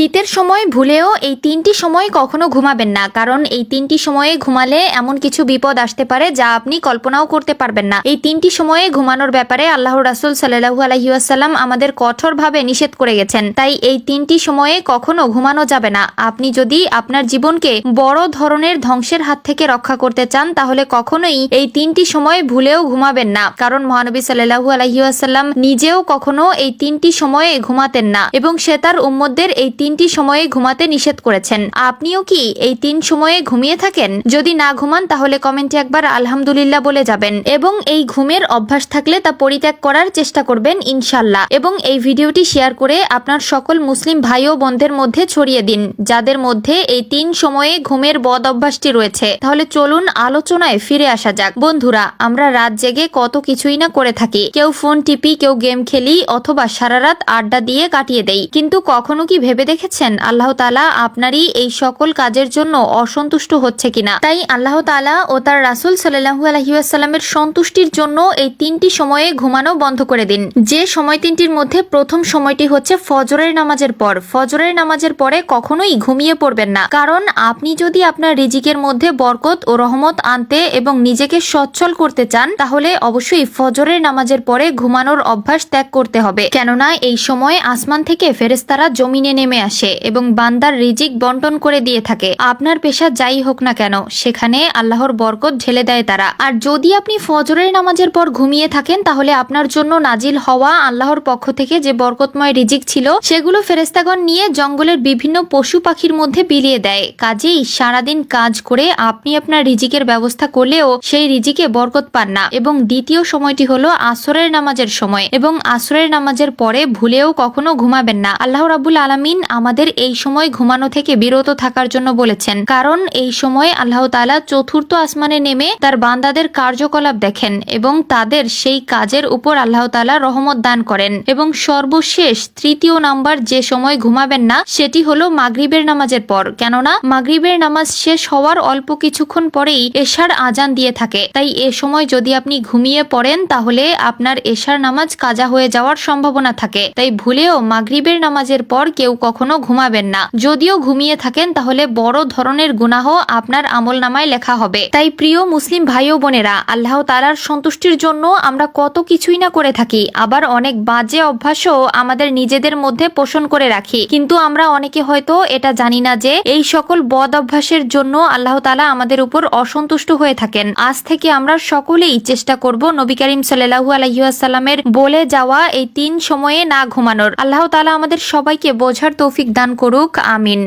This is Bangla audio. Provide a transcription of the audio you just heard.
শীতের সময় ভুলেও এই তিনটি সময় কখনো ঘুমাবেন না, কারণ এই তিনটি সময়ে ঘুমালে এমন কিছু বিপদ আসতে পারে যা আপনি কল্পনাও করতে পারবেন না। এই তিনটি সময়ে ঘুমানোর ব্যাপারে আল্লাহ রাসুল সাল্লাহু আলহিউসাল্লাম আমাদের কঠোরভাবে নিষেধ করে গেছেন। তাই এই তিনটি সময়ে কখনো ঘুমানো যাবে না। আপনি যদি আপনার জীবনকে বড় ধরনের ধ্বংসের হাত থেকে রক্ষা করতে চান, তাহলে কখনোই এই তিনটি সময় ভুলেও ঘুমাবেন না। কারণ মহানবী সাল্লাহু আলহিউসাল্লাম নিজেও কখনো এই তিনটি সময়ে ঘুমাতেন না এবং সে তার উম্মদের এই তিনটি সময়ে ঘুমাতে নিষেধ করেছেন। আপনিও কি এই তিন সময়ে ঘুমিয়ে থাকেন? যদি না ঘুমান, তাহলে কমেন্টে একবার আলহামদুলিল্লাহ বলে যাবেন এবং এই ঘুমের অভ্যাস থাকলে তা পরিত্যাগ করার চেষ্টা করবেন ইনশাল্লাহ এবং এই ভিডিওটি শেয়ার করে আপনার সকল মুসলিম ভাই ও বোনদের মধ্যে ছড়িয়ে দিন, যাদের মধ্যে এই তিন সময়ে ঘুমের বদ অভ্যাসটি রয়েছে। তাহলে চলুন আলোচনায় ফিরে আসা যাক। বন্ধুরা, আমরা রাত জেগে কত কিছুই না করে থাকি। কেউ ফোন টিপি, কেউ গেম খেলি অথবা সারা রাত আড্ডা দিয়ে কাটিয়ে দেই। কিন্তু কখনো কি ভেবে দেখেছেন আল্লাহ তালা আপনারই এই সকল কাজের জন্য অসন্তুষ্ট হচ্ছে কিনা। তাই আল্লাহ তালা ও তার রাসুল সাল্লাহু আলহিউসাল্লামের সন্তুষ্টির জন্য এই তিনটি সময়ে ঘুমানো বন্ধ করে দিন। যে সময় তিনটির মধ্যে প্রথম সময়টি হচ্ছে ফজরের নামাজের পর। ফজরের নামাজের পরে কখনোই ঘুমিয়ে পড়বেন না। কারণ আপনি যদি আপনার রিজিকের মধ্যে বরকত ও রহমত আনতে এবং নিজেকে সচ্ছল করতে চান, তাহলে অবশ্যই ফজরের নামাজের পরে ঘুমানোর অভ্যাস ত্যাগ করতে হবে। কেননা এই সময় আসমান থেকে ফেরেস্তারা জমিনে নেমে আসে এবং বান্দার রিজিক বন্টন করে দিয়ে থাকে। আপনার পেশা যাই হোক না কেন, সেখানে আল্লাহর বরকত ঢেলে দেয় তারা। আর যদি আপনি ফজরের নামাজের পর ঘুমিয়ে থাকেন, তাহলে আপনার জন্য নাজিল হওয়া আল্লাহর পক্ষ থেকে যে বরকতময় রিজিক ছিল, সেগুলো ফেরেস্তাগণ নিয়ে জঙ্গলের বিভিন্ন পশু পাখির মধ্যে বিলিয়ে দেয়। কাজেই সারাদিন কাজ করে আপনি আপনার রিজিকের ব্যবস্থা করলেও সেই রিজিকে বরকত পান না। এবং দ্বিতীয় সময়টি হলো আসরের নামাজের সময়। এবং আসরের নামাজের পরে ভুলেও কখনো ঘুমাবেন না। আল্লাহ রাবুল আলামিন আমাদের এই সময় ঘুমানো থেকে বিরত থাকার জন্য বলেছেন। কারণ এই সময় আল্লাহ তাআলা চতুর্থ আসমানে নেমে তার বান্দাদের কার্যকলাপ দেখেন এবং তাদের সেই কাজের উপর আল্লাহ তাআলা রহমত দান করেন এবং সর্বশেষ তৃতীয় নাম্বার যে সময় ঘুমাবেন না, সেটি হলো মাগরিবের নামাজের পর। কেননা মাগরিবের নামাজ শেষ হওয়ার অল্প কিছুক্ষণ পরেই এশার আজান দিয়ে থাকে। তাই এ সময় যদি আপনি ঘুমিয়ে পড়েন, তাহলে আপনার এশার নামাজ কাজা হয়ে যাওয়ার সম্ভাবনা থাকে। তাই ভুলেও মাগরিবের নামাজের পর কেউ কখনো ঘুমাবেন না। যদিও ঘুমিয়ে থাকেন, তাহলে বড় ধরনের গুনাহ আপনার আমল নামায় লেখা হবে। তাই প্রিয় মুসলিম ভাই ও বোনেরা, আল্লাহ তালার সন্তুষ্টির জন্য আমরা কত কিছুই না করে থাকি, আবার অনেক বাজে অভ্যাসও আমাদের নিজেদের মধ্যে পোষণ করে রাখি। কিন্তু আমরা অনেকে হয়তো এটা জানি না যে, এই সকল বদ অভ্যাসের জন্য আল্লাহ তালা আমাদের উপর অসন্তুষ্ট হয়ে থাকেন। আজ থেকে আমরা সকলেই চেষ্টা করব নবী করিম সাল্লাহু আলহিউসাল্লামের বলে যাওয়া এই তিন সময়ে না ঘুমানোর। আল্লাহ তালা আমাদের সবাইকে বোঝার তৌফিক দান করুক আমিন।